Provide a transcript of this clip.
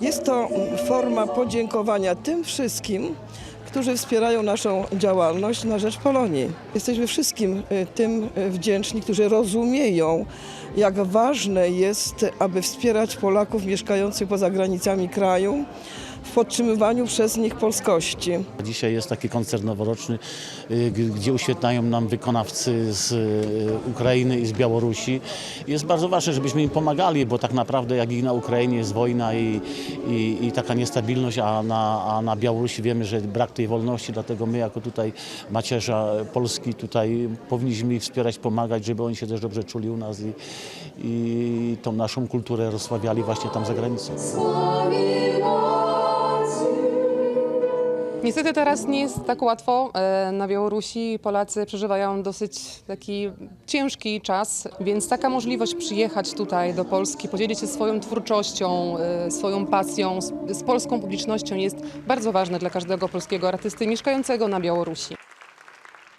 Jest to forma podziękowania tym wszystkim, którzy wspierają naszą działalność na rzecz Polonii. Jesteśmy wszystkim y, tym y, wdzięczni, którzy rozumieją, jak ważne jest, aby wspierać Polaków mieszkających poza granicami kraju w podtrzymywaniu przez nich polskości. Dzisiaj jest taki koncert noworoczny, y, gdzie uświetlają nam wykonawcy z Ukrainy i z Białorusi. Jest bardzo ważne, żebyśmy im pomagali, bo tak naprawdę jak i na Ukrainie jest wojna i, i, i taka niestabilność, a na, a na Białorusi wiemy, że brak tej wolności, dlatego my jako tutaj macierza Polski tutaj powinniśmy ich wspierać, pomagać, żeby oni się też dobrze czuli u nas i, i tą naszą kulturę rozsławiali właśnie tam za granicą. Niestety teraz nie jest tak łatwo. E, Na Białorusi Polacy przeżywają dosyć taki ciężki czas, więc taka możliwość przyjechać tutaj do Polski, podzielić się swoją twórczością, e, swoją pasją z, polską publicznością jest bardzo ważne dla każdego polskiego artysty mieszkającego na Białorusi.